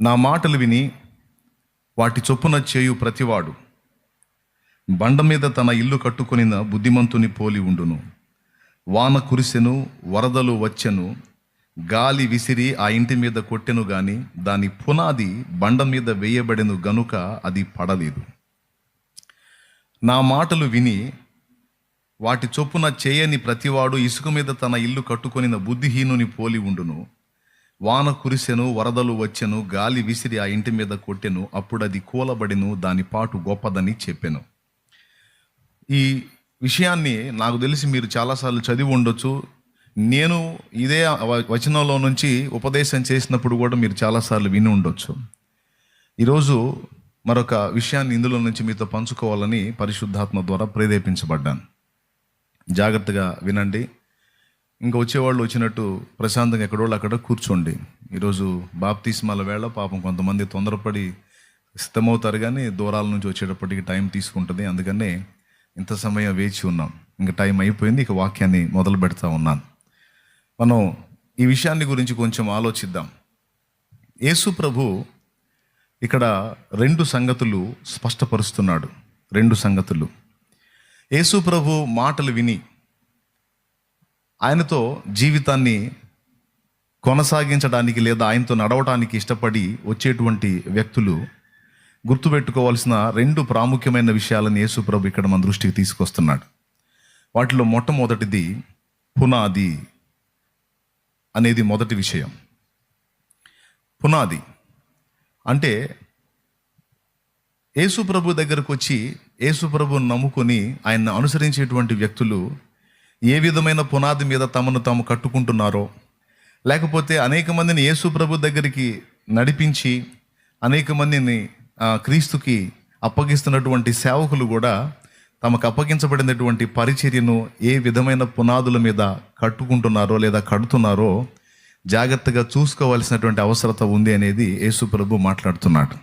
నా మాటలు విని వాటి చొప్పున చేయు ప్రతివాడు. బండ మీద తన ఇల్లు కట్టుకొనిన బుద్ధిమంతుని పోలి ఉండును. వాన కురిసెను వరదలు వచ్చెను గాలి విసిరి ఆ ఇంటి మీద కొట్టెను గాని దాని పునాది బండ మీద వేయబడెను గనుక అది పడలేదు. నా మాటలు విని వాటి చొప్పున చేయని ప్రతివాడు ఇసుక మీద తన ఇల్లు కట్టుకొనిన బుద్ధిహీనుని పోలి ఉండును. వాన కురిసెను వరదలు వచ్చెను గాలి విసిరి ఆ ఇంటి మీద కొట్టెను అప్పుడది కూలబడిను దాని పాటు గొప్పదని చెప్పెను. ఈ విషయాన్ని నాకు తెలిసి మీరు చాలాసార్లు చదివి ఉండొచ్చు. నేను ఇదే వచనంలో నుంచి ఉపదేశం చేసినప్పుడు కూడా మీరు చాలాసార్లు విని ఉండొచ్చు. ఈరోజు మరొక విషయాన్ని ఇందులో నుంచి మీతో పంచుకోవాలని పరిశుద్ధాత్మ ద్వారా ప్రేరేపించబడ్డాను. జాగ్రత్తగా వినండి. ఇంకా వచ్చేవాళ్ళు వచ్చినట్టు ప్రశాంతంగా ఎక్కడోళ్ళు అక్కడ కూర్చోండి. ఈరోజు బాప్తీస్మాల వేళ పాపం కొంతమంది తొందరపడి సిద్ధమవుతారు కానీ దూరాల నుంచి వచ్చేటప్పటికి టైం తీసుకుంటుంది. అందుకనే ఇంత సమయం వేచి ఉన్నాం. ఇంకా టైం అయిపోయింది. ఇక వాక్యాన్ని మొదలు పెడతా ఉన్నాను. మనం ఈ విషయాన్ని గురించి కొంచెం ఆలోచిద్దాం. యేసు ప్రభు ఇక్కడ రెండు సంగతులు స్పష్టపరుస్తున్నాడు. రెండు సంగతులు. యేసు ప్రభు మాటలు విని ఆయనతో జీవితాన్ని కొనసాగించడానికి లేదా ఆయనతో నడవటానికి ఇష్టపడి వచ్చేటువంటి వ్యక్తులు గుర్తుపెట్టుకోవాల్సిన రెండు ప్రాముఖ్యమైన విషయాలను యేసు ప్రభు ఇక్కడ మన దృష్టికి తీసుకొస్తున్నాడు. వాటిలో మొట్టమొదటిది పునాది అనేది మొదటి విషయం. పునాది అంటే యేసుప్రభు దగ్గరకు వచ్చి యేసుప్రభుని నమ్ముకొని ఆయన్ని అనుసరించేటువంటి వ్యక్తులు ఏ విధమైన పునాది మీద తమను తాము కట్టుకుంటున్నారో లేకపోతే అనేక మందిని యేసు ప్రభు దగ్గరికి నడిపించి అనేక మందిని క్రీస్తుకి అప్పగిస్తున్నటువంటి సేవకులు కూడా తమకు అప్పగించబడినటువంటి పరిచర్యను ఏ విధమైన పునాదుల మీద కట్టుకుంటున్నారో లేదా కడుతున్నారో జాగ్రత్తగా చూసుకోవాల్సినటువంటి అవసరత ఉంది అనేది యేసు ప్రభు మాట్లాడుతున్నాడు.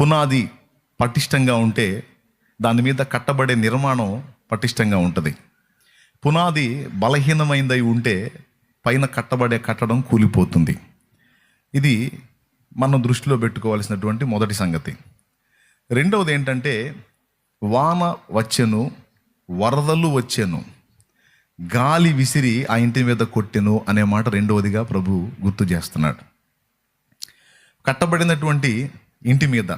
పునాది పటిష్టంగా ఉంటే దాని మీద కట్టబడే నిర్మాణం పటిష్టంగా ఉంటుంది. పునాది బలహీనమైందై ఉంటే పైన కట్టబడే కట్టడం కూలిపోతుంది. ఇది మనం దృష్టిలో పెట్టుకోవాల్సినటువంటి మొదటి సంగతి. రెండవది ఏంటంటే వాన వచ్చెను వరదలు వచ్చెను గాలి విసిరి ఆ ఇంటి మీద కొట్టెను అనే మాట రెండవదిగా ప్రభు గుర్తు చేస్తున్నాడు. కట్టబడినటువంటి ఇంటి మీద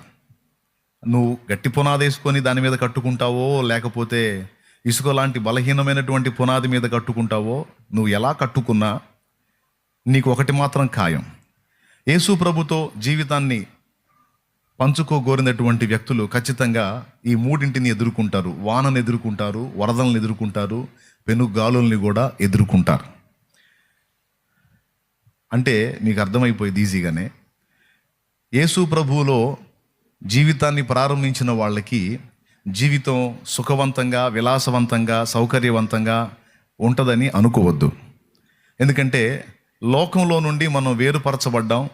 నువ్వు గట్టి పునాది వేసుకొని దాని మీద కట్టుకుంటావో లేకపోతే ఇసుక లాంటి బలహీనమైనటువంటి పునాది మీద కట్టుకుంటావో నువ్వు ఎలా కట్టుకున్నా నీకు ఒకటి మాత్రం ఖాయం. యేసు ప్రభుతో జీవితాన్ని పంచుకోగోరినటువంటి వ్యక్తులు ఖచ్చితంగా ఈ మూడింటిని ఎదుర్కొంటారు. వానను ఎదుర్కొంటారు వరదలను ఎదుర్కొంటారు పెనుగాలుల్ని కూడా ఎదుర్కొంటారు. అంటే మీకు అర్థమైపోయింది ఈజీగానే. యేసు ప్రభువులో జీవితాన్ని ప్రారంభించిన వాళ్ళకి జీవితం సుఖవంతంగా విలాసవంతంగా సౌకర్యవంతంగా ఉంటుందని అనుకోవద్దు. ఎందుకంటే లోకంలో నుండి మనం వేరుపరచబడ్డాం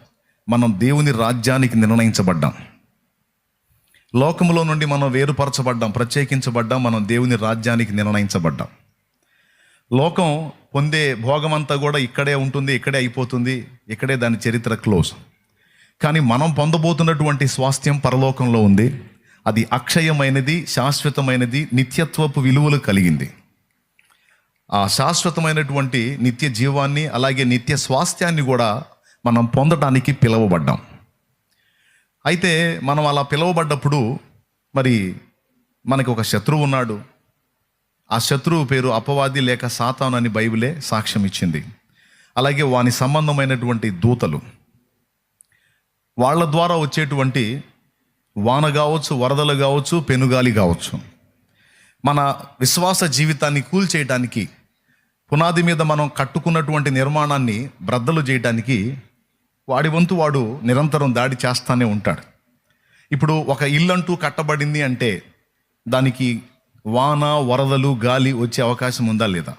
మనం దేవుని రాజ్యానికి నిర్ణయించబడ్డాం. లోకంలో నుండి మనం వేరుపరచబడ్డాం ప్రత్యేకించబడ్డాం మనం దేవుని రాజ్యానికి నిర్ణయించబడ్డాం. లోకం పొందే భోగమంతా కూడా ఇక్కడే ఉంటుంది ఇక్కడే అయిపోతుంది ఇక్కడే దాని చరిత్ర క్లోజ్. కానీ మనం పొందబోతున్నటువంటి స్వాస్థ్యం పరలోకంలో ఉంది. అది అక్షయమైనది శాశ్వతమైనది నిత్యత్వపు విలువలు కలిగింది. ఆ శాశ్వతమైనటువంటి నిత్య జీవాన్ని అలాగే నిత్య స్వాస్థ్యాన్ని కూడా మనం పొందడానికి పిలువబడ్డాం. అయితే మనం అలా పిలువబడ్డప్పుడు మరి మనకి ఒక శత్రువు ఉన్నాడు. ఆ శత్రువు పేరు అపవాది లేక సాతాను అని బైబిలే సాక్ష్యం ఇచ్చింది. అలాగే వాని సంబంధమైనటువంటి దూతలు. వాళ్ళ ద్వారా వచ్చేటువంటి వాన కావచ్చు వరదలు కావచ్చు పెనుగాలి కావచ్చు. మన విశ్వాస జీవితాన్ని కూల్చేయటానికి పునాది మీద మనం కట్టుకున్నటువంటి నిర్మాణాన్ని బ్రద్దలు చేయడానికి వాడి వంతు వాడు నిరంతరం దాడి చేస్తానే ఉంటాడు. ఇప్పుడు ఒక ఇల్లంటూ కట్టబడింది అంటే దానికి వాన వరదలు గాలి వచ్చే అవకాశం ఉందా లేదా?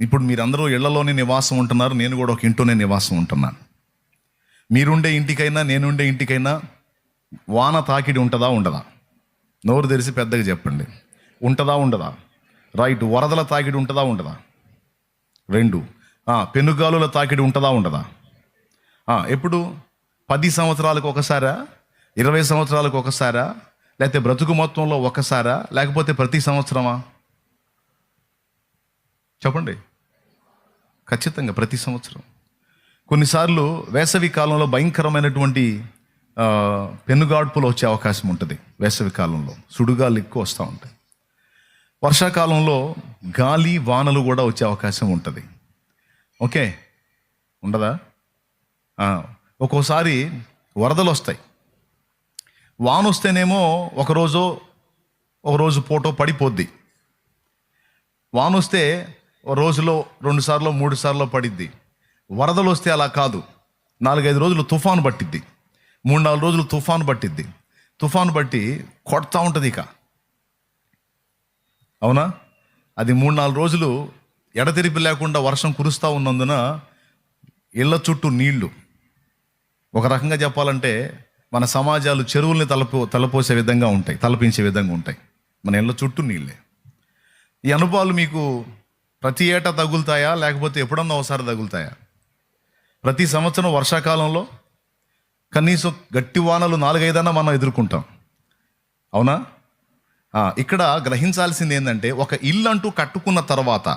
ఇప్పుడు మీరందరూ ఇళ్ళలోనే నివాసం ఉంటున్నారు నేను కూడా ఒక ఇంట్లోనే నివాసం ఉంటున్నాను. మీరుండే ఇంటికైనా నేనుండే ఇంటికైనా వాన తాకిడి ఉంటుందా ఉండదా? నోరు తెరిసి పెద్దగా చెప్పండి. ఉంటుందా ఉండదా? రైట్ వరదల తాకిడి ఉంటుందా ఉండదా? రెండు. పెనుగాలుల తాకిడి ఉంటుందా ఉండదా? ఎప్పుడు? పది సంవత్సరాలకు ఒకసారా? ఇరవై సంవత్సరాలకు ఒకసారా? లేకపోతే బ్రతుకు మొత్తంలో ఒకసారా? లేకపోతే ప్రతి సంవత్సరమా? చెప్పండి. ఖచ్చితంగా ప్రతి సంవత్సరం. కొన్నిసార్లు వేసవి కాలంలో భయంకరమైనటువంటి పెనుగాడుపులు వచ్చే అవకాశం ఉంటుంది వేసవి కాలంలో. సుడుగాలు ఎక్కువ వస్తూ ఉంటాయి. వర్షాకాలంలో గాలి వానలు కూడా వచ్చే అవకాశం ఉంటుంది. ఓకే? ఉండదా? ఒక్కోసారి వరదలు వస్తాయి. వాన వస్తేనేమో ఒకరోజు ఒకరోజు పూటో పడిపోద్ది. వాన వస్తే రోజులో రెండు సార్లు మూడు సార్లు పడిద్ది. వరదలు వస్తే అలా కాదు. నాలుగైదు రోజులు తుఫాను పట్టిద్ది. మూడు నాలుగు రోజులు తుఫాను పట్టిద్ది. తుఫాను బట్టి కొడతా ఉంటుంది ఇక. అవునా? అది మూడు నాలుగు రోజులు ఎడతెరిపి లేకుండా వర్షం కురుస్తూ ఉన్నందున ఇళ్ళ చుట్టూ నీళ్ళు. ఒక రకంగా చెప్పాలంటే మన సమాజాలు చెరువుల్ని తలపో తలపోసే విధంగా ఉంటాయి తలపించే విధంగా ఉంటాయి. మన ఇళ్ళ చుట్టూ నీళ్ళే ఈ అనుభవాలు మీకు ప్రతి ఏటా తగులుతాయా? లేకపోతే ఎప్పుడన్నా ఒకసారి తగులుతాయా? ప్రతి సంవత్సరం వర్షాకాలంలో కనీసం గట్టి వానలు నాలుగైదన్నా మనం ఎదుర్కొంటాం. అవునా? ఇక్కడ గ్రహించాల్సింది ఏంటంటే ఒక ఇల్లు అంటూ కట్టుకున్న తర్వాత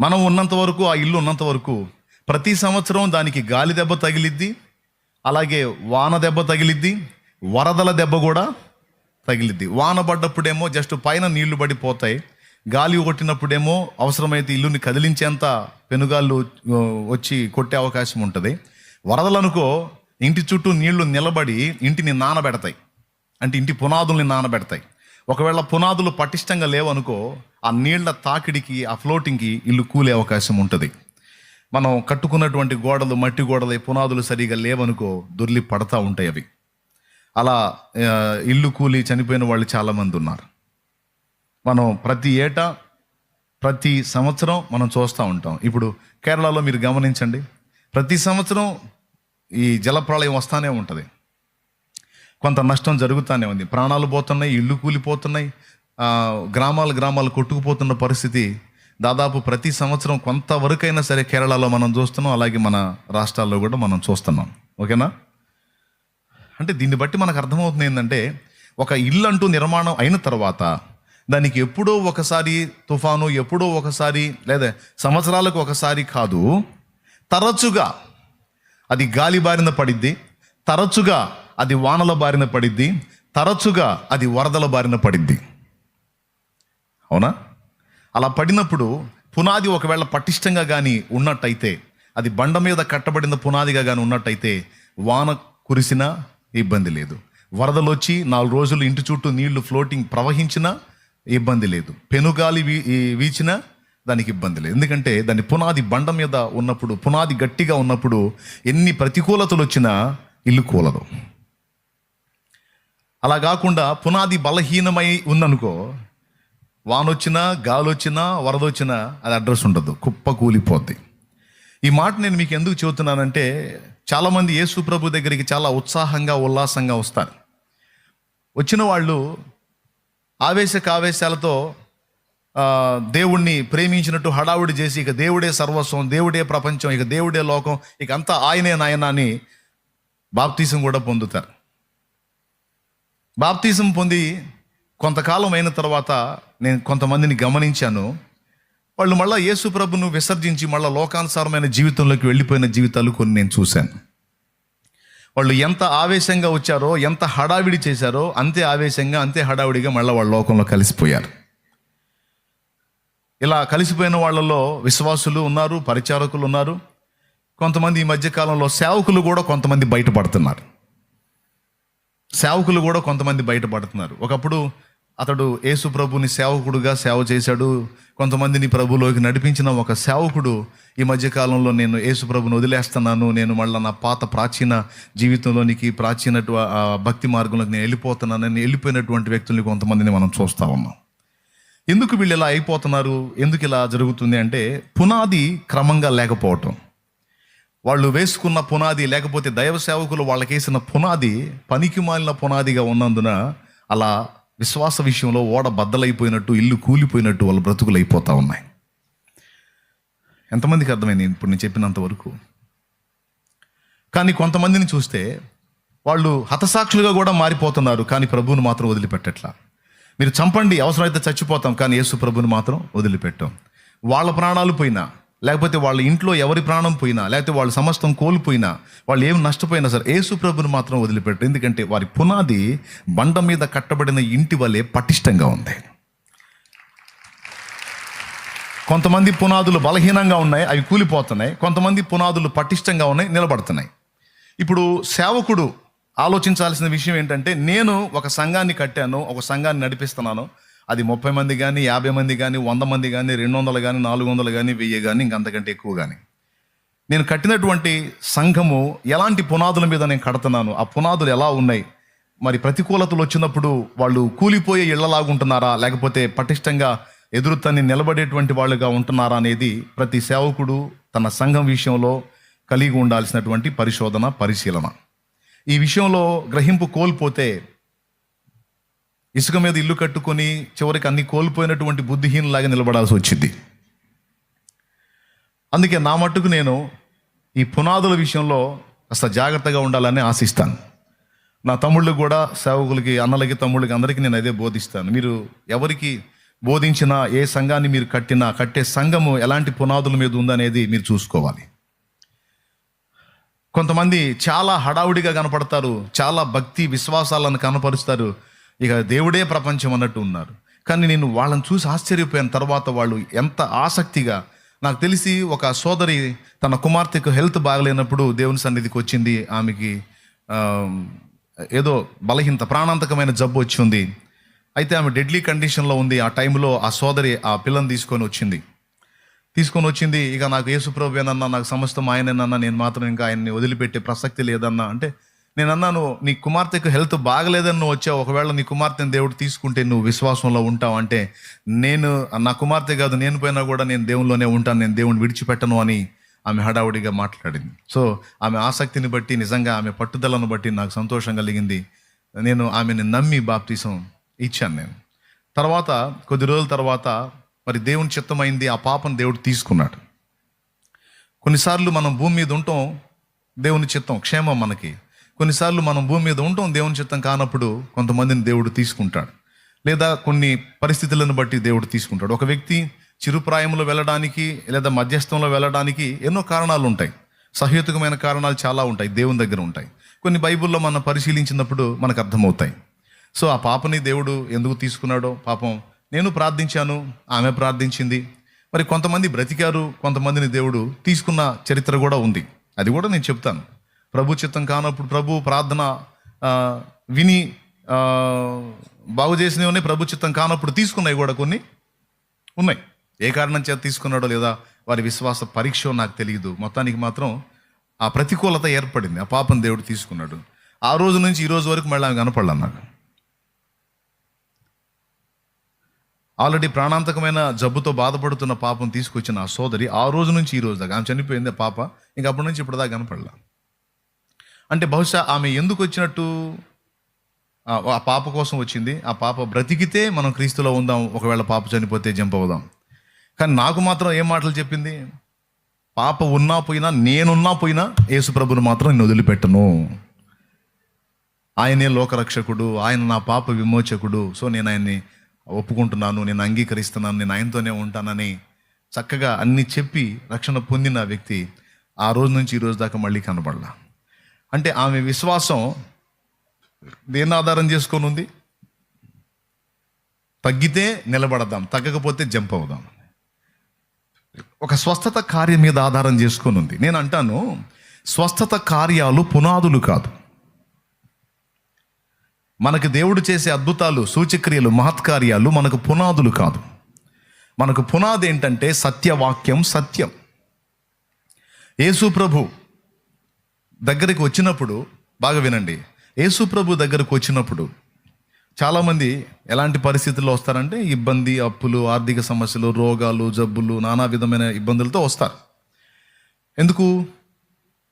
మనం ఉన్నంత వరకు ఆ ఇల్లు ఉన్నంత వరకు ప్రతి సంవత్సరం దానికి గాలి దెబ్బ తగిలిద్ది అలాగే వాన దెబ్బ తగిలిద్ది వరదల దెబ్బ కూడా తగిలిద్ది. వాన పడ్డప్పుడేమో జస్ట్ పైన నీళ్ళు పడిపోతాయి గాలి కొట్టినప్పుడేమో అవసరమైతే ఇల్లుని కదిలించేంత పెనుగాళ్ళు వచ్చి కొట్టే అవకాశం ఉంటుంది. వరదలు అనుకో ఇంటి చుట్టూ నీళ్ళు నిలబడి ఇంటిని నానబెడతాయి. అంటే ఇంటి పునాదుల్ని నానబెడతాయి. ఒకవేళ పునాదులు పటిష్టంగా లేవనుకో ఆ నీళ్ళ తాకిడికి ఆ ఫ్లోటింగ్కి ఇల్లు కూలే అవకాశం ఉంటుంది. మనం కట్టుకున్నటువంటి గోడలు మట్టి గోడలు పునాదులు సరిగా లేవనుకో దొర్లి పడతా ఉంటాయి అవి. అలా ఇల్లు కూలి చనిపోయిన వాళ్ళు చాలామంది ఉన్నారు. మనం ప్రతి ఏటా ప్రతి సంవత్సరం మనం చూస్తూ ఉంటాం. ఇప్పుడు కేరళలో మీరు గమనించండి. ప్రతి సంవత్సరం ఈ జలప్రళయం వస్తానే ఉంటుంది. కొంత నష్టం జరుగుతూనే ఉంది. ప్రాణాలు పోతున్నాయి ఇల్లు కూలిపోతున్నాయి గ్రామాలు గ్రామాలు కొట్టుకుపోతున్న పరిస్థితి దాదాపు ప్రతి సంవత్సరం కొంతవరకైనా సరే కేరళలో మనం చూస్తున్నాం. అలాగే మన రాష్ట్రాల్లో కూడా మనం చూస్తున్నాం. ఓకేనా? అంటే దీన్ని బట్టి మనకు అర్థమవుతుంది ఏంటంటే ఒక ఇల్లు అంటూ నిర్మాణం అయిన తర్వాత దానికి ఎప్పుడో ఒకసారి తుఫాను ఎప్పుడో ఒకసారి లేదా సంవత్సరాలకు ఒకసారి కాదు తరచుగా అది గాలి బారిన పడిద్ది. తరచుగా అది వానల బారిన పడిద్ది. తరచుగా అది వరదల బారిన పడిద్ది. అవునా? అలా పడినప్పుడు పునాది ఒకవేళ పటిష్టంగా కానీ ఉన్నట్టయితే అది బండ మీద కట్టబడిన పునాదిగా కానీ ఉన్నట్టయితే వాన కురిసినా ఇబ్బంది లేదు. వరదలు వచ్చి నాలుగు రోజులు ఇంటి చుట్టూ నీళ్ళు ఫ్లోటింగ్ ప్రవహించినా ఇబ్బంది లేదు. పెనుగాలి వీ వీచినా దానికి ఇబ్బంది లేదు. ఎందుకంటే దాని పునాది బండ మీద ఉన్నప్పుడు పునాది గట్టిగా ఉన్నప్పుడు ఎన్ని ప్రతికూలతలు వచ్చినా ఇల్లు కూలదు. అలా కాకుండా పునాది బలహీనమై ఉందనుకో వానొచ్చినా గాలొచ్చినా వరదొచ్చినా అది అడ్రస్ ఉండదు. కుప్ప కూలిపోద్ది. ఈ మాట నేను మీకు ఎందుకు చెబుతున్నానంటే చాలామంది యేసు ప్రభు దగ్గరికి చాలా ఉత్సాహంగా ఉల్లాసంగా వస్తారు. వచ్చిన వాళ్ళు ఆవేశక ఆవేశాలతో దేవుణ్ణి ప్రేమించినట్టు హడావుడి చేసి ఇక దేవుడే సర్వస్వం దేవుడే ప్రపంచం ఇక దేవుడే లోకం ఇక అంతా ఆయనే నాయన అని బాప్తీసం కూడా పొందుతారు బాప్తీసం పొంది కొంతకాలం అయిన తర్వాత నేను కొంతమందిని గమనించాను. వాళ్ళు మళ్ళీ యేసు ప్రభును విసర్జించి మళ్ళీ లోకానుసారమైన జీవితంలోకి వెళ్ళిపోయిన జీవితాలు కొన్ని నేను చూశాను. వాళ్ళు ఎంత ఆవేశంగా వచ్చారో ఎంత హడావిడి చేశారో అంతే ఆవేశంగా అంతే హడావిడిగా మళ్ళీ వాళ్ళ లోకంలో కలిసిపోయారు. ఇలా కలిసిపోయిన వాళ్ళలో విశ్వాసులు ఉన్నారు పరిచారకులు ఉన్నారు. కొంతమంది ఈ మధ్యకాలంలో సేవకులు కూడా కొంతమంది బయటపడుతున్నారు. సేవకులు కూడా కొంతమంది బయటపడుతున్నారు. ఒకప్పుడు అతడు యేసు ప్రభుని సేవకుడుగా సేవ చేశాడు. కొంతమందిని ప్రభులోకి నడిపించిన ఒక సేవకుడు ఈ మధ్యకాలంలో నేను యేసు ప్రభుని వదిలేస్తున్నాను నేను మళ్ళీ నా పాత ప్రాచీన జీవితంలోనికి ప్రాచీన భక్తి మార్గంలోకి నేను వెళ్ళిపోతున్నాను నేను వెళ్ళిపోయినటువంటి వ్యక్తుల్ని కొంతమందిని మనం చూస్తూ ఉన్నాం. ఎందుకు వీళ్ళు ఇలా అయిపోతున్నారు? ఎందుకు ఇలా జరుగుతుంది అంటే పునాది క్రమంగా లేకపోవటం. వాళ్ళు వేసుకున్న పునాది లేకపోతే దైవ సేవకులు వాళ్ళకేసిన పునాది పనికి మాలిన పునాదిగా ఉన్నందున అలా విశ్వాస విషయంలో ఓడ బద్దలైపోయినట్టు ఇల్లు కూలిపోయినట్టు వాళ్ళ బ్రతుకులు అయిపోతూ ఉన్నాయి. ఎంతమందికి అర్థమైంది ఇప్పుడు నేను చెప్పినంత వరకు? కానీ కొంతమందిని చూస్తే వాళ్ళు హతసాక్షులుగా కూడా మారిపోతున్నారు కానీ ప్రభువును మాత్రం వదిలిపెట్టట్లా. మీరు చంపండి అవసరమైతే చచ్చిపోతాం కానీ యేసు ప్రభుని మాత్రం వదిలిపెట్టాం. వాళ్ళ ప్రాణాలు పోయినా లేకపోతే వాళ్ళ ఇంట్లో ఎవరి ప్రాణం పోయినా లేకపోతే వాళ్ళ సమస్తం కోల్పోయినా వాళ్ళు ఏం నష్టపోయినా సరే యేసు ప్రభుని మాత్రం వదిలిపెట్టారు. ఎందుకంటే వారి పునాది బండ మీద కట్టబడిన ఇంటి వలె పటిష్టంగా ఉంది. కొంతమంది పునాదులు బలహీనంగా ఉన్నాయి అవి కూలిపోతున్నాయి. కొంతమంది పునాదులు పటిష్టంగా ఉన్నాయి నిలబడుతున్నాయి. ఇప్పుడు సేవకుడు ఆలోచించాల్సిన విషయం ఏంటంటే నేను ఒక సంఘాన్ని కట్టాను ఒక సంఘాన్ని నడిపిస్తున్నాను. అది ముప్పై మంది కానీ యాభై మంది కానీ వంద మంది కానీ రెండు వందలు కానీ నాలుగు వందలు కానీ వెయ్యి కానీ ఇంకంతకంటే ఎక్కువ కానీ నేను కట్టినటువంటి సంఘము ఎలాంటి పునాదుల మీద నేను కడుతున్నాను? ఆ పునాదులు ఎలా ఉన్నాయి? మరి ప్రతికూలతలు వచ్చినప్పుడు వాళ్ళు కూలిపోయే ఇళ్ళలాగుంటున్నారా లేకపోతే పటిష్టంగా ఎదురుతని నిలబడేటువంటి వాళ్ళుగా ఉంటున్నారా అనేది ప్రతి సేవకుడు తన సంఘం విషయంలో కలిగి ఉండాల్సినటువంటి పరిశోధన పరిశీలన. ఈ విషయంలో గ్రహింపు కోల్పోతే ఇసుక మీద ఇల్లు కట్టుకొని చివరికి అన్ని కోల్పోయినటువంటి బుద్ధిహీనలాగా నిలబడాల్సి వచ్చింది. అందుకే నా మట్టుకు నేను ఈ పునాదుల విషయంలో కాస్త జాగ్రత్తగా ఉండాలని ఆశిస్తాను. నా తమ్ముళ్ళు కూడా సేవకులకి అన్నలకి తమ్ముళ్ళకి అందరికీ నేను అదే బోధిస్తాను. మీరు ఎవరికి బోధించినా ఏ సంఘాన్ని మీరు కట్టినా కట్టే సంఘము ఎలాంటి పునాదుల మీద ఉందనేది మీరు చూసుకోవాలి. కొంతమంది చాలా హడావుడిగా కనపడతారు చాలా భక్తి విశ్వాసాలను కనపరుస్తారు. ఇక దేవుడే ప్రపంచం అన్నట్టు ఉన్నారు. కానీ నేను వాళ్ళని చూసి ఆశ్చర్యపోయిన. తర్వాత వాళ్ళు ఎంత ఆసక్తిగా నాకు తెలిసి ఒక సోదరి తన కుమార్తెకు హెల్త్ బాగలేనప్పుడు దేవుని సన్నిధికి వచ్చింది. ఆమెకి ఏదో బలహీనత ప్రాణాంతకమైన జబ్బు వచ్చింది. అయితే ఆమె డెడ్లీ కండిషన్లో ఉంది. ఆ టైంలో ఆ సోదరి ఆ పిల్లని తీసుకొని వచ్చింది. తీసుకొని వచ్చింది ఇక నాకు యేసుప్రభేనన్నా నాకు సమస్తం ఆయనేనన్నా నేను మాత్రం ఇంకా ఆయన్ని వదిలిపెట్టే ప్రసక్తి లేదన్నా అంటే నేను అన్నాను నీ కుమార్తెకు హెల్త్ బాగలేదని నువ్వు వచ్చావు. ఒకవేళ నీ కుమార్తెను దేవుడు తీసుకుంటే నువ్వు విశ్వాసంలో ఉంటావు అంటే నేను నా కుమార్తె కాదు నేను పోయినా కూడా నేను దేవునిలోనే ఉంటాను నేను దేవుని విడిచిపెట్టను అని ఆమె హడావుడిగా మాట్లాడింది. సో ఆమె ఆసక్తిని బట్టి నిజంగా ఆమె పట్టుదలను బట్టి నాకు సంతోషం కలిగింది. నేను ఆమెను నమ్మి బాప్తీసం ఇచ్చాను నేను. తర్వాత కొద్ది రోజుల తర్వాత మరి దేవుని చిత్తమైంది ఆ పాపను దేవుడు తీసుకున్నాడు. కొన్నిసార్లు మనం భూమి మీద ఉంటాం దేవుని చిత్తం క్షేమం మనకి. కొన్నిసార్లు మనం భూమి మీద ఉంటాం దేవుని చిత్తం కానప్పుడు కొంతమందిని దేవుడు తీసుకుంటాడు. లేదా కొన్ని పరిస్థితులను బట్టి దేవుడు తీసుకుంటాడు. ఒక వ్యక్తి చిరుప్రాయంలో వెళ్ళడానికి లేదా మధ్యస్థంలో వెళ్ళడానికి ఎన్నో కారణాలు ఉంటాయి. సహేతుకమైన కారణాలు చాలా ఉంటాయి దేవుని దగ్గర ఉంటాయి. కొన్ని బైబిల్లో మనం పరిశీలించినప్పుడు మనకు అర్థమవుతాయి. సో ఆ పాపని దేవుడు ఎందుకు తీసుకున్నాడో పాపం నేను ప్రార్థించాను ఆమె ప్రార్థించింది. మరి కొంతమంది బ్రతికారు కొంతమందిని దేవుడు తీసుకున్న చరిత్ర కూడా ఉంది. అది కూడా నేను చెప్తాను. ప్రభు చిత్తం కానప్పుడు ప్రభు ప్రార్థన విని బాగు చేసినవి ఉన్నాయి ప్రభు చిత్తం కానప్పుడు తీసుకున్నాయి కూడా కొన్ని ఉన్నాయి. ఏ కారణం చేత తీసుకున్నాడో లేదా వారి విశ్వాస పరీక్ష నాకు తెలియదు. మొత్తానికి మాత్రం ఆ ప్రతికూలత ఏర్పడింది. ఆ పాపం దేవుడు తీసుకున్నాడు. ఆ రోజు నుంచి ఈ రోజు వరకు మళ్ళీ ఆమె కనపడలే నాకు. ఆల్రెడీ ప్రాణాంతకమైన జబ్బుతో బాధపడుతున్న పాపం తీసుకొచ్చిన ఆ సోదరి ఆ రోజు నుంచి ఈ రోజు దాకా ఆమె చనిపోయింది పాప. ఇంక అప్పటి నుంచి ఇప్పుడు దాకా కనపడలా అంటే బహుశా ఆమె ఎందుకు వచ్చినట్టు? ఆ ఆ పాప కోసం వచ్చింది. ఆ పాప బ్రతికితే మనం క్రీస్తులో ఉందాం ఒకవేళ పాప చనిపోతే జంప్ అవుదాం. కానీ నాకు మాత్రం ఏం మాటలు చెప్పింది? పాప ఉన్నా పోయినా నేనున్నా పోయినా యేసుప్రభుని మాత్రం నేను వదిలిపెట్టను. ఆయనే లోకరక్షకుడు ఆయన నా పాప విమోచకుడు. సో నేను ఆయన్ని ఒప్పుకుంటున్నాను నేను అంగీకరిస్తున్నాను నేను ఆయనతోనే ఉంటానని చక్కగా అన్ని చెప్పి రక్షణ పొందిన వ్యక్తి ఆ రోజు నుంచి ఈరోజు దాకా మళ్ళీ కనబడలా. అంటే ఆమె విశ్వాసం దేన్ని ఆధారం చేసుకొని ఉంది? తగ్గితే నిలబడదాం తగ్గకపోతే జంప్ అవుదాం. ఒక స్వస్థత కార్యం మీద ఆధారం చేసుకొని ఉంది. నేను అంటాను స్వస్థత కార్యాలు పునాదులు కాదు. మనకు దేవుడు చేసే అద్భుతాలు సూచక్రియలు మహత్కార్యాలు మనకు పునాదులు కాదు. మనకు పునాది ఏంటంటే సత్యవాక్యం సత్యం. యేసు ప్రభు దగ్గరికి వచ్చినప్పుడు బాగా వినండి. యేసు ప్రభు దగ్గరకు వచ్చినప్పుడు చాలామంది ఎలాంటి పరిస్థితుల్లో వస్తారంటే ఇబ్బంది అప్పులు ఆర్థిక సమస్యలు రోగాలు జబ్బులు నానా విధమైన ఇబ్బందులతో వస్తారు. ఎందుకు?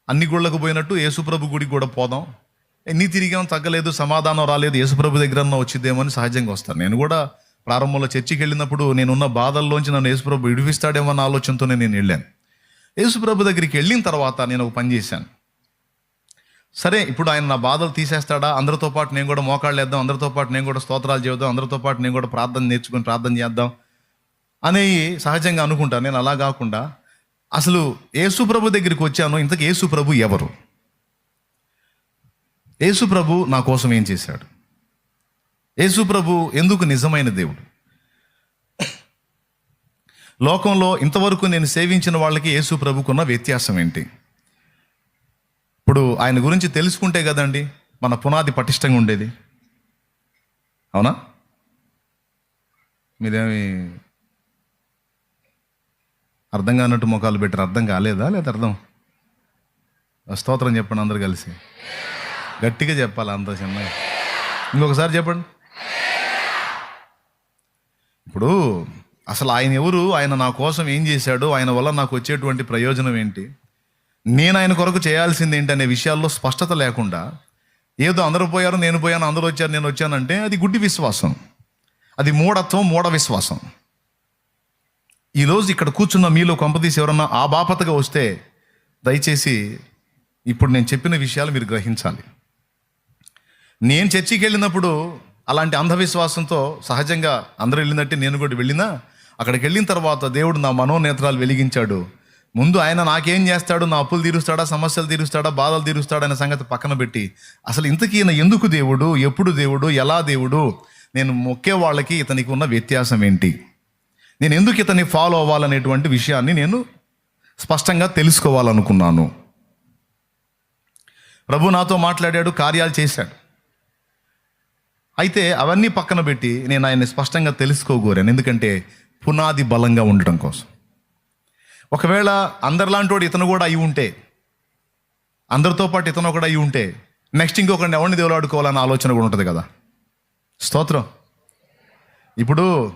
అన్ని గుళ్ళకు పోయినట్టు యేసుప్రభు గుడికి కూడా పోదాం. ఎన్ని తిరిగాం తగ్గలేదు సమాధానం రాలేదు యేసుప్రభు దగ్గర వచ్చిద్దేమో అని సహజంగా వస్తాను నేను కూడా ప్రారంభంలో చర్చికి వెళ్ళినప్పుడు నేనున్న బాధల్లోంచి నన్ను యేసుప్రభు విడిపిస్తాడేమో అన్న ఆలోచనతోనే నేను వెళ్ళాను. యేసుప్రభు దగ్గరికి వెళ్ళిన తర్వాత నేను ఒక పని చేశాను. సరే ఇప్పుడు ఆయన నా బాధలు తీసేస్తాడా? అందరితో పాటు నేను కూడా మోకాళ్ళు వేద్దాం అందరితో పాటు నేను కూడా స్తోత్రాలు చేద్దాం అందరితో పాటు నేను కూడా ప్రార్థన నేర్చుకుని ప్రార్థన చేద్దాం అనేవి సహజంగా అనుకుంటాను నేను అలా కాకుండా అసలు యేసుప్రభు దగ్గరికి వచ్చాను. ఇంతకు యేసుప్రభు ఎవరు? యేసు ప్రభు నా కోసం ఏం చేశాడు? యేసు ప్రభు ఎందుకు నిజమైన దేవుడు? లోకంలో ఇంతవరకు నేను సేవించిన వాళ్ళకి యేసు ప్రభుకున్న వ్యత్యాసం ఏంటి? ఇప్పుడు ఆయన గురించి తెలుసుకుంటే కదండి మన పునాది పటిష్టంగా ఉండేది. అవునా? మీరేమి అర్థం కానట్టు ముఖాలు పెట్టారు? అర్థం కాలేదా? లేదా అర్థం? స్తోత్రం చెప్పండి అందరు కలిసి. గట్టిగా చెప్పాలి అంత చిన్న ఇంకొకసారి చెప్పండి. ఇప్పుడు అసలు ఆయన ఎవరు? ఆయన నా కోసం ఏం చేశాడు? ఆయన వల్ల నాకు వచ్చేటువంటి ప్రయోజనం ఏంటి? నేను ఆయన కొరకు చేయాల్సింది ఏంటి అనే విషయాల్లో స్పష్టత లేకుండా ఏదో అందరూ పోయారు నేను పోయాను అందరూ వచ్చారు నేను వచ్చానంటే అది గుడ్డి విశ్వాసం. అది మూఢత్వం మూఢ విశ్వాసం. ఈరోజు ఇక్కడ కూర్చున్న మీలో కొంపదీసి ఎవరన్నా ఆ బాపతగా వస్తే దయచేసి ఇప్పుడు నేను చెప్పిన విషయాలు మీరు గ్రహించాలి. నేను చర్చికి వెళ్ళినప్పుడు అలాంటి అంధవిశ్వాసంతో సహజంగా అందరూ వెళ్ళినట్టే నేను కూడా వెళ్ళినా అక్కడికి వెళ్ళిన తర్వాత దేవుడు నా మనోనేత్రాలు వెలిగించాడు. ముందు ఆయన నాకేం చేస్తాడు? నా అప్పులు తీరుస్తాడా? సమస్యలు తీరుస్తాడా? బాధలు తీరుస్తాడా? అనే సంగతి పక్కన పెట్టి అసలు ఇంతకీ ఈయన ఎందుకు దేవుడు? ఎప్పుడు దేవుడు? ఎలా దేవుడు? నేను మొక్కే వాళ్ళకి ఇతనికి ఉన్న వ్యత్యాసం ఏంటి? నేను ఎందుకు ఇతన్ని ఫాలో అవ్వాలనేటువంటి విషయాన్ని నేను స్పష్టంగా తెలుసుకోవాలనుకున్నాను. ప్రభు నాతో మాట్లాడాడు కార్యాలు చేశాడు. అయితే అవన్నీ పక్కన పెట్టి నేను ఆయన్ని స్పష్టంగా తెలుసుకోగోరాను. ఎందుకంటే పునాది బలంగా ఉండటం కోసం. ఒకవేళ అందరిలాంటి ఇతను కూడా అయి ఉంటే అందరితో పాటు ఇతను ఒకటి అయి ఉంటే నెక్స్ట్ ఇంకొకరిని ఎవరిని దేవులాడుకోవాలన్న ఆలోచన కూడా ఉంటుంది కదా. స్తోత్రం. ఇప్పుడు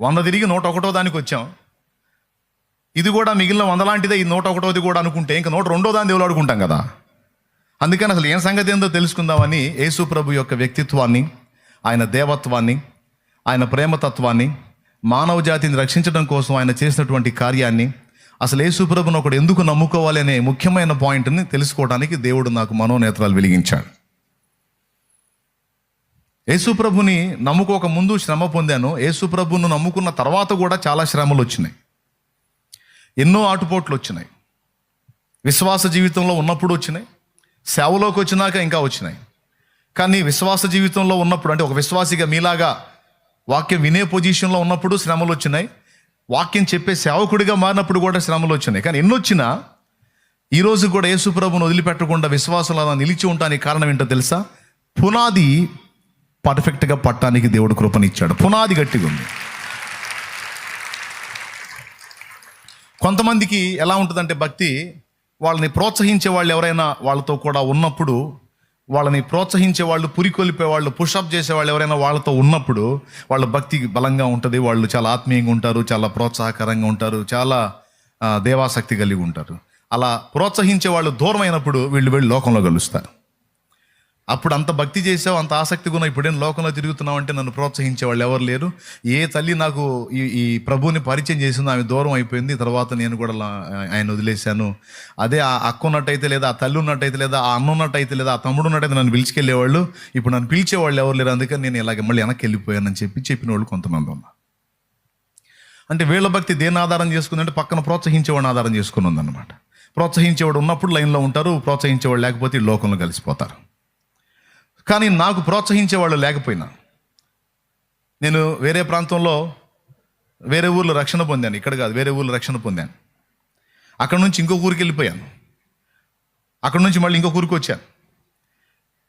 వంద తిరిగి నూట ఒకటో దానికి వచ్చాం. ఇది కూడా మిగిలిన వందలాంటిదే ఈ నూట ఒకటోది కూడా అనుకుంటే ఇంకా నూట రెండో దాన్ని దేవులాడుకుంటాం కదా. అందుకని అసలు ఏం సంగతి ఏందో తెలుసుకుందామని యేసు ప్రభు యొక్క వ్యక్తిత్వాన్ని ఆయన దేవత్వాన్ని ఆయన ప్రేమతత్వాన్ని మానవ జాతిని రక్షించడం కోసం ఆయన చేసినటువంటి కార్యాన్ని అసలు యేసు ఒకడు ఎందుకు నమ్ముకోవాలి అనే ముఖ్యమైన పాయింట్ని తెలుసుకోవడానికి దేవుడు నాకు మనోనేత్రాలు వెలిగించాడు. యేసుప్రభుని నమ్ముకోక ముందు శ్రమ పొందాను. యేసుప్రభును నమ్ముకున్న తర్వాత కూడా చాలా శ్రమలు వచ్చినాయి. ఎన్నో ఆటుపోట్లు వచ్చినాయి. విశ్వాస జీవితంలో ఉన్నప్పుడు వచ్చినాయి. సేవలోకి వచ్చినాక ఇంకా వచ్చినాయి. కానీ విశ్వాస జీవితంలో ఉన్నప్పుడు అంటే ఒక విశ్వాసిగా మీలాగా వాక్యం వినే పొజిషన్లో ఉన్నప్పుడు శ్రమలు వచ్చినాయి. వాక్యం చెప్పే సేవకుడిగా మారినప్పుడు కూడా శ్రమలు వచ్చినాయి. కానీ ఎన్ని వచ్చినా ఈరోజు కూడా యేసుప్రభును వదిలిపెట్టకుండా విశ్వాసంలో అలా నిలిచి ఉండడానికి కారణం ఏంటో తెలుసా? పునాది పర్ఫెక్ట్గా పట్టడానికి దేవుడు కృపనిచ్చాడు. పునాది గట్టిగా ఉంది. కొంతమందికి ఎలా ఉంటుందంటే భక్తి వాళ్ళని ప్రోత్సహించే వాళ్ళు ఎవరైనా వాళ్ళతో కూడా ఉన్నప్పుడు వాళ్ళని ప్రోత్సహించే వాళ్ళు పురికొల్పే వాళ్ళు పుషప్ చేసే వాళ్ళు ఎవరైనా వాళ్ళతో ఉన్నప్పుడు వాళ్ళ భక్తి బలంగా ఉంటుంది వాళ్ళు చాలా ఆత్మీయంగా ఉంటారు చాలా ప్రోత్సాహకరంగా ఉంటారు చాలా దేవాసక్తి కలిగి ఉంటారు. అలా ప్రోత్సహించే వాళ్ళు దూరం అయినప్పుడు వీళ్ళు వెళ్ళి లోకంలో కలుస్తారు. అప్పుడు అంత భక్తి చేసావు అంత ఆసక్తిగా ఉన్నావు ఇప్పుడేం లోకంలో తిరుగుతున్నావు అంటే నన్ను ప్రోత్సహించే వాళ్ళు ఎవరు లేరు. ఏ తల్లి నాకు ఈ ఈ ప్రభువుని పరిచయం చేసిందో ఆమె దూరం అయిపోయింది తర్వాత నేను కూడా ఆయన వదిలేశాను. అదే ఆ అక్క ఉన్నట్టయితే లేదా ఆ తల్లి ఉన్నట్టయితే లేదా ఆ అన్న ఉన్నట్టయితే లేదా ఆ తమ్ముడు ఉన్నట్టయితే నన్ను పిలిచికెళ్ళేవాళ్ళు. ఇప్పుడు నన్ను పిలిచేవాళ్ళు ఎవరు లేరు అందుకని నేను ఇలాగ మళ్ళీ వెనక్కి వెళ్ళిపోయానని చెప్పి చెప్పిన వాళ్ళు కొంతమంది ఉన్నారు. అంటే వీళ్ళ భక్తి దేని ఆధారం చేసుకుందంటే పక్కన ప్రోత్సహించేవాడిని ఆధారం చేసుకుని ఉందన్నమాట. ప్రోత్సహించేవాడు ఉన్నప్పుడు లైన్లో ఉంటారు ప్రోత్సహించేవాడు లేకపోతే లోకంలో కలిసిపోతారు. కానీ నాకు ప్రోత్సహించేవాళ్ళు లేకపోయినా. నేను వేరే ప్రాంతంలో వేరే ఊర్లో రక్షణ పొందాను. ఇక్కడ కాదు వేరే ఊర్లో రక్షణ పొందాను. అక్కడ నుంచి ఇంకొక ఊరికి వెళ్ళిపోయాను. అక్కడ నుంచి మళ్ళీ ఇంకొక ఊరికి వచ్చాను.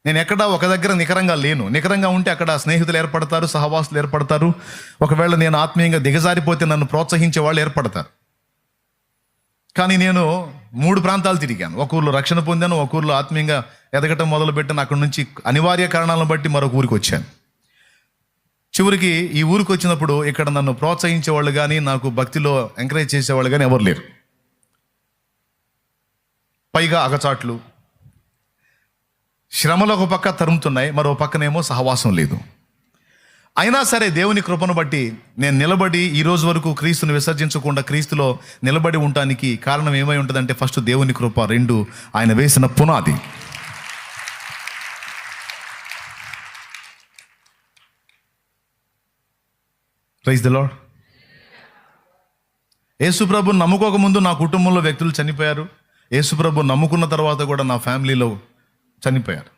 నేను ఎక్కడ ఒక దగ్గర నికరంగా లేను. నికరంగా ఉంటే అక్కడ స్నేహితులు ఏర్పడతారు సహవాసులు ఏర్పడతారు. ఒకవేళ నేను ఆత్మీయంగా దిగజారిపోతే నన్ను ప్రోత్సహించే వాళ్ళు ఏర్పడతారు. కానీ నేను మూడు ప్రాంతాలు తిరిగాను. ఒక ఊర్లో రక్షణ పొందాను ఒక ఊర్లో ఆత్మీయంగా ఎదగటం మొదలుపెట్టాను. అక్కడి నుంచి అనివార్య కారణాలను బట్టి మరొక ఊరికి వచ్చాను. చివరికి ఈ ఊరికి వచ్చినప్పుడు ఇక్కడ నన్ను ప్రోత్సహించే వాళ్ళు కానీ నాకు భక్తిలో ఎంకరేజ్ చేసేవాళ్ళు కానీ ఎవరు లేరు. పైగా అగచాట్లు. శ్రమలు ఒక పక్క తరుముతున్నాయి మరో పక్కనేమో సహవాసం లేదు. అయినా సరే దేవుని కృపను బట్టి నేను నిలబడి ఈ రోజు వరకు క్రీస్తుని విసర్జించకుండా క్రీస్తులో నిలబడి ఉండటానికి కారణం ఏమై ఉంటుందంటే ఫస్ట్ దేవుని కృప రెండు ఆయన వేసిన పునాది. ప్రైజ్ ద లాడ్ యేసుప్రభు నమ్ముకోకముందు నా కుటుంబంలో వ్యక్తులు చనిపోయారు. యేసుప్రభు నమ్ముకున్న తర్వాత కూడా నా ఫ్యామిలీలో చనిపోయారు.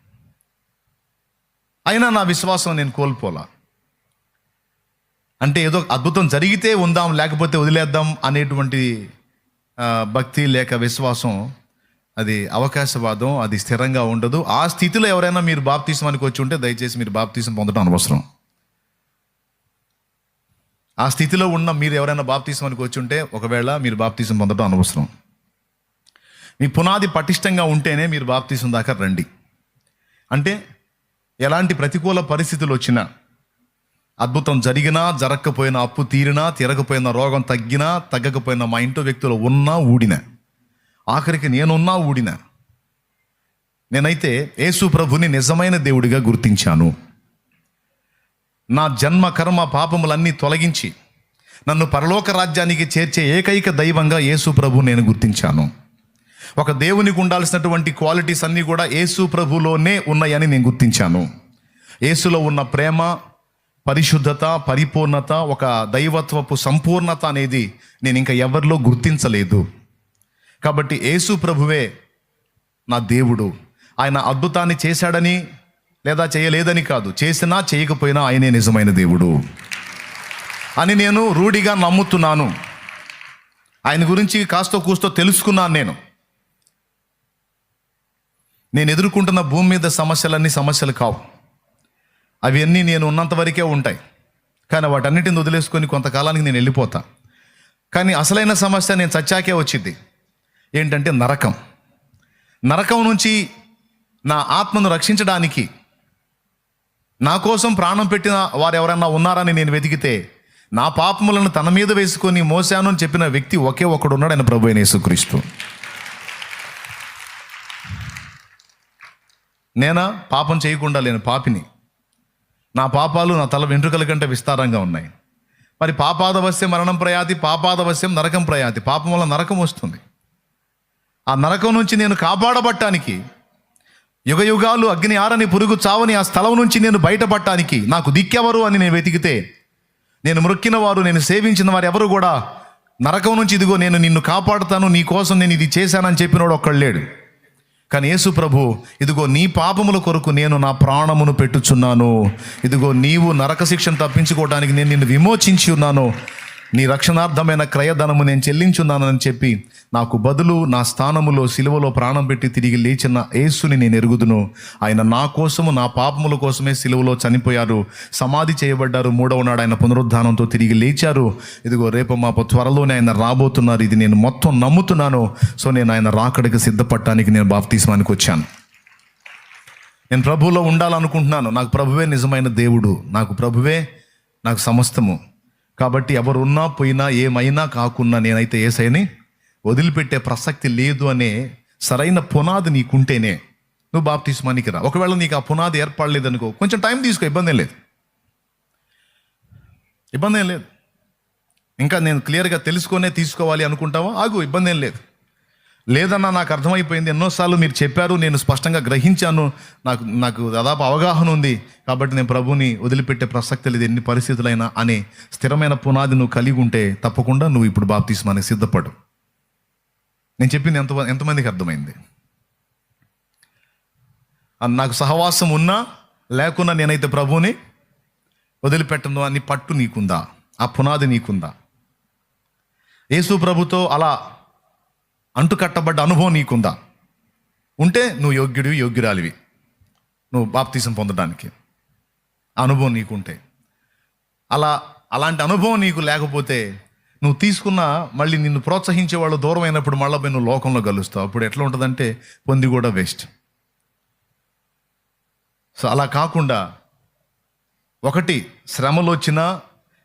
అయినా నా విశ్వాసం నేను కోల్పోలా. అంటే ఏదో అద్భుతం జరిగితే ఉందాం లేకపోతే వదిలేద్దాం అనేటువంటి భక్తి లేక విశ్వాసం అది అవకాశవాదం అది స్థిరంగా ఉండదు. ఆ స్థితిలో ఎవరైనా మీరు బాప్తీసమానికి వచ్చి ఉంటే దయచేసి మీరు బాప్తీసం పొందడం అనవసరం. ఆ స్థితిలో ఉన్న మీరు ఎవరైనా బాప్తీసమానికి వచ్చి ఉంటే ఒకవేళ మీరు బాప్తీసం పొందడం అనవసరం. మీ పునాది పటిష్టంగా ఉంటేనే మీరు బాప్తీసం దాకా రండి. అంటే ఎలాంటి ప్రతికూల పరిస్థితులు వచ్చినా అద్భుతం జరిగినా జరగకపోయినా అప్పు తీరినా తీరకపోయినా రోగం తగ్గినా తగ్గకపోయినా మా ఇంట్లో వ్యక్తులు ఉన్నా ఊడినా. ఆఖరికి నేనున్నా ఊడినా. నేనైతే యేసు ప్రభుని నిజమైన దేవుడిగా గుర్తించాను. నా జన్మ కర్మ పాపములన్నీ తొలగించి నన్ను పరలోక రాజ్యానికి చేర్చే ఏకైక దైవంగా యేసు ప్రభు నేను గుర్తించాను. ఒక దేవునికి ఉండాల్సినటువంటి క్వాలిటీస్ అన్నీ కూడా యేసు ప్రభులోనే ఉన్నాయని నేను గుర్తించాను. యేసులో ఉన్న ప్రేమ పరిశుద్ధత పరిపూర్ణత ఒక దైవత్వపు సంపూర్ణత అనేది నేను ఇంకా ఎవరిలో గుర్తించలేదు. కాబట్టి యేసు ప్రభువే నా దేవుడు. ఆయన అద్భుతాన్ని చేశాడని లేదా చేయలేదని కాదు. చేసినా చేయకపోయినా ఆయనే నిజమైన దేవుడు. అని నేను రూఢిగా నమ్ముతున్నాను. ఆయన గురించి కాస్తో కూస్తో తెలుసుకున్నాను నేను. నేను ఎదుర్కొంటున్న భూమి మీద సమస్యలన్నీ సమస్యలు కావు. అవన్నీ నేను ఉన్నంత వరకే ఉంటాయి. కానీ వాటన్నిటిని వదిలేసుకొని కొంతకాలానికి నేను వెళ్ళిపోతా. కానీ అసలైన సమస్య నేను చచ్చాకే వచ్చింది. ఏంటంటే నరకం. నరకం నుంచి నా ఆత్మను రక్షించడానికి నా కోసం ప్రాణం పెట్టిన వారు ఎవరైనా ఉన్నారని నేను వెతికితే నా పాపములను తన మీద వేసుకొని మోసాను అని చెప్పిన వ్యక్తి ఒకే ఒకడు ఉన్నాడు ఆయన ప్రభు అయిన యేసుక్రీస్తు. నేనా? పాపం చేయకుండా లేను పాపిని. నా పాపాలు నా తల వెంట్రుకల కంటే విస్తారంగా ఉన్నాయి. మరి పాపాదవశ్యం మరణం ప్రయాతి పాపాదవశ్యం నరకం ప్రయాతి పాపం వల్ల నరకం వస్తుంది. ఆ నరకం నుంచి నేను కాపాడబట్టానికి యుగ యుగాలు అగ్ని ఆరని పురుగు చావని ఆ స్థలం నుంచి నేను బయటపడటానికి నాకు దిక్కెవరు అని నేను వెతికితే నేను మృక్కిన వారు నేను సేవించిన వారు ఎవరు కూడా నరకం నుంచి ఇదిగో నేను నిన్ను కాపాడుతాను నీ కోసం నేను ఇది చేశానని చెప్పినోడు ఒక్కడు లేడు. కానీ యేసు ప్రభు ఇదిగో నీ పాపముల కొరకు నేను నా ప్రాణమును పెట్టుచున్నాను. ఇదిగో నీవు నరక శిక్షను తప్పించుకోవడానికి నేను నిన్ను విమోచించి ఉన్నాను. నీ రక్షణార్థమైన క్రయధనము నేను చెల్లించున్నానని చెప్పి నాకు బదులు నా స్థానములో సిలువలో ప్రాణం పెట్టి తిరిగి లేచిన యేసుని నేను ఎరుగుదును. ఆయన నా కోసము నా పాపముల కోసమే సిలువలో చనిపోయారు. సమాధి చేయబడ్డారు. మూడవ నాడు ఆయన పునరుద్ధానంతో తిరిగి లేచారు. ఇదిగో రేపు మా త్వరలోనే ఆయన రాబోతున్నారు. ఇది నేను మొత్తం నమ్ముతున్నాను. సో నేను ఆయన రాకడికి సిద్ధపడటానికి నేను బాప్తీస్మానికి వచ్చాను. నేను ప్రభువులో ఉండాలనుకుంటున్నాను. నాకు ప్రభువే నిజమైన దేవుడు. నాకు ప్రభువే నాకు సమస్తము. కాబట్టి ఎవరున్నా పోయినా ఏమైనా కాకున్నా నేనైతే ఏసైని వదిలిపెట్టే ప్రసక్తి లేదు అనే సరైన పునాది నీకుంటేనే నువ్వు బాప్తిస్మానికి రా. ఒకవేళ నీకు ఆ పునాది ఏర్పడలేదనుకో కొంచెం టైం తీసుకో ఇబ్బంది ఏం లేదు. ఇబ్బంది ఏం లేదు. ఇంకా నేను క్లియర్గా తెలుసుకొనే తీసుకోవాలి అనుకుంటావా? ఆగు ఇబ్బంది ఏం లేదు. లేదన్నా నాకు అర్థమైపోయింది. ఎన్నోసార్లు మీరు చెప్పారు నేను స్పష్టంగా గ్రహించాను. నాకు నాకు దాదాపు అవగాహన ఉంది. కాబట్టి నేను ప్రభుని వదిలిపెట్టే ప్రసక్తి లేదు. ఎన్ని పరిస్థితులైనా అనే స్థిరమైన పునాది నువ్వు కలిగి ఉంటే తప్పకుండా నువ్వు ఇప్పుడు బాప్తీస్మానికి సిద్ధపడు. నేను చెప్పింది ఎంత ఎంతమందికి అర్థమైంది? నాకు సహవాసం ఉన్నా లేకున్నా నేనైతే ప్రభుని వదిలిపెట్టను అని పట్టు నీకుందా? ఆ పునాది నీకుందా? యేసు ప్రభుతో అలా అంటుకట్టబడ్డ అనుభవం నీకుందా? ఉంటే నువ్వు యోగ్యుడివి యోగ్యురాలివి. నువ్వు బాప్తీసం పొందడానికి. అనుభవం నీకుంటే. అలా అలాంటి అనుభవం నీకు లేకపోతే నువ్వు తీసుకున్న మళ్ళీ నిన్ను ప్రోత్సహించే వాళ్ళు దూరం అయినప్పుడు మళ్ళీ పోయి నువ్వు లోకంలో కలుస్తావు అప్పుడు ఎట్లా ఉంటుందంటే పొంది కూడా వేస్ట్. సో అలా కాకుండా ఒకటి శ్రమలు వచ్చినా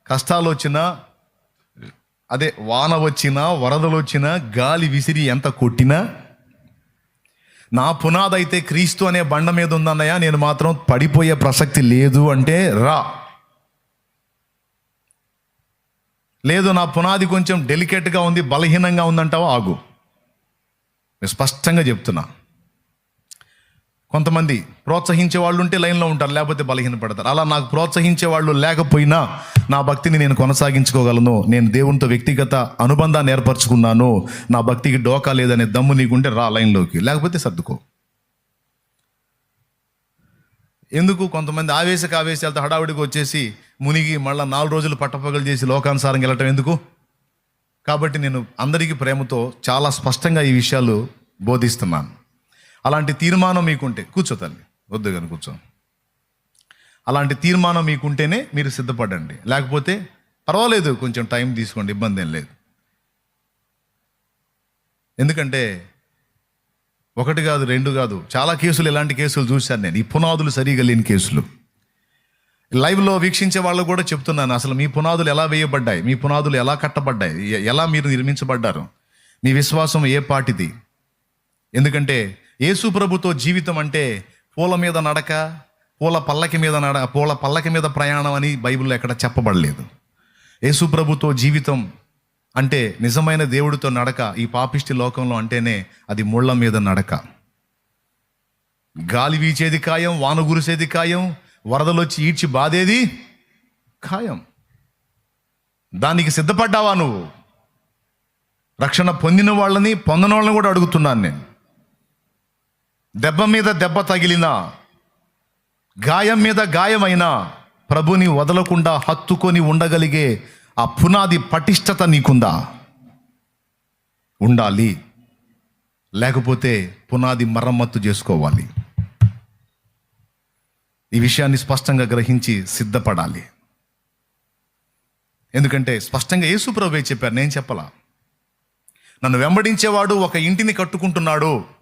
కష్టాలు వచ్చినా అదే వాన వచ్చినా వరదలు వచ్చినా గాలి విసిరి ఎంత కొట్టినా నా పునాది అయితే క్రీస్తు అనే బండ మీద ఉందన్నయ్య నేను మాత్రం పడిపోయే ప్రసక్తి లేదు అంటే రా. లేదు నా పునాది కొంచెం డెలికేట్గా ఉంది బలహీనంగా ఉందంటావా? ఆగు. నేను స్పష్టంగా చెప్తున్నా. కొంతమంది ప్రోత్సహించే వాళ్ళు ఉంటే లైన్లో ఉంటారు లేకపోతే బలహీనపడతారు. అలా నాకు ప్రోత్సహించే వాళ్ళు లేకపోయినా నా భక్తిని నేను కొనసాగించుకోగలను. నేను దేవునితో వ్యక్తిగత అనుబంధాన్ని ఏర్పరచుకున్నాను. నా భక్తికి డోకా లేదనే దమ్ము నీకుంటే రా లైన్లోకి. లేకపోతే సర్దుకో. ఎందుకు? కొంతమంది ఆవేశక ఆవేశాలతో హడావుడికి వచ్చేసి మునిగి మళ్ళీ నాలుగు రోజులు పట్టపగలు చేసి లోకానుసారం వెళ్ళటం ఎందుకు? కాబట్టి నేను అందరికీ ప్రేమతో చాలా స్పష్టంగా ఈ విషయాలు బోధిస్తున్నాను. అలాంటి తీర్మానం మీకుంటే కూర్చో తల్లి వద్దు కానీ కూర్చో. అలాంటి తీర్మానం మీకుంటేనే మీరు సిద్ధపడండి. లేకపోతే పర్వాలేదు కొంచెం టైం తీసుకోండి ఇబ్బంది ఏం లేదు. ఎందుకంటే ఒకటి కాదు రెండు కాదు చాలా కేసులు ఇలాంటి కేసులు చూశాను నేను. ఈ పునాదులు సరిగా లేని కేసులు. లైవ్లో వీక్షించే వాళ్ళు కూడా చెప్తున్నాను అసలు మీ పునాదులు ఎలా వేయబడ్డాయి మీ పునాదులు ఎలా కట్టబడ్డాయి ఎలా మీరు నిర్మించబడ్డారు మీ విశ్వాసం ఏ పాటిది? ఎందుకంటే యేసు ప్రభుతో జీవితం అంటే పూల మీద నడక పూల పల్లకి మీద నడ పూల పల్లకి మీద ప్రయాణం అని బైబిల్లో ఎక్కడ చెప్పబడలేదు. యేసు ప్రభుతో జీవితం అంటే నిజమైన దేవుడితో నడక ఈ పాపిష్టి లోకంలో అంటేనే అది ముళ్ళ మీద నడక. గాలి వీచేది ఖాయం వాన గురిసేది ఖాయం వరదలొచ్చి ఈడ్చి బాధేది ఖాయం. దానికి సిద్ధపడ్డావా నువ్వు? రక్షణ పొందిన వాళ్ళని పొందని వాళ్ళని కూడా అడుగుతున్నాను నేను. దెబ్బ మీద దెబ్బ తగిలినా గాయం మీద గాయమైనా ప్రభుని వదలకుండా హత్తుకొని ఉండగలిగే ఆ పునాది పటిష్టత నీకుందా? ఉండాలి. లేకపోతే పునాది మరమ్మత్తు చేసుకోవాలి. ఈ విషయాన్ని స్పష్టంగా గ్రహించి సిద్ధపడాలి. ఎందుకంటే స్పష్టంగా యేసు ప్రభు చెప్పారు నేను చెప్పలా. నన్ను వెంబడించేవాడు ఒక ఇంటిని కట్టుకుంటున్నాడు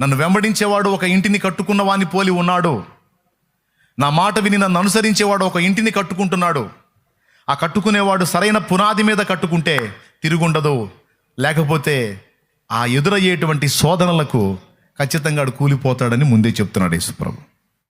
నన్ను వెంబడించేవాడు ఒక ఇంటిని కట్టుకున్న వాని పోలి ఉన్నాడు. నా మాట విని నన్ను అనుసరించేవాడు ఒక ఇంటిని కట్టుకుంటున్నాడు. ఆ కట్టుకునేవాడు సరైన పునాది మీద కట్టుకుంటే తిరుగుండదు. లేకపోతే ఆ ఎదురయ్యేటువంటి శోధనలకు ఖచ్చితంగా కూలిపోతాడని ముందే చెప్తున్నాడు యేసుప్రభు.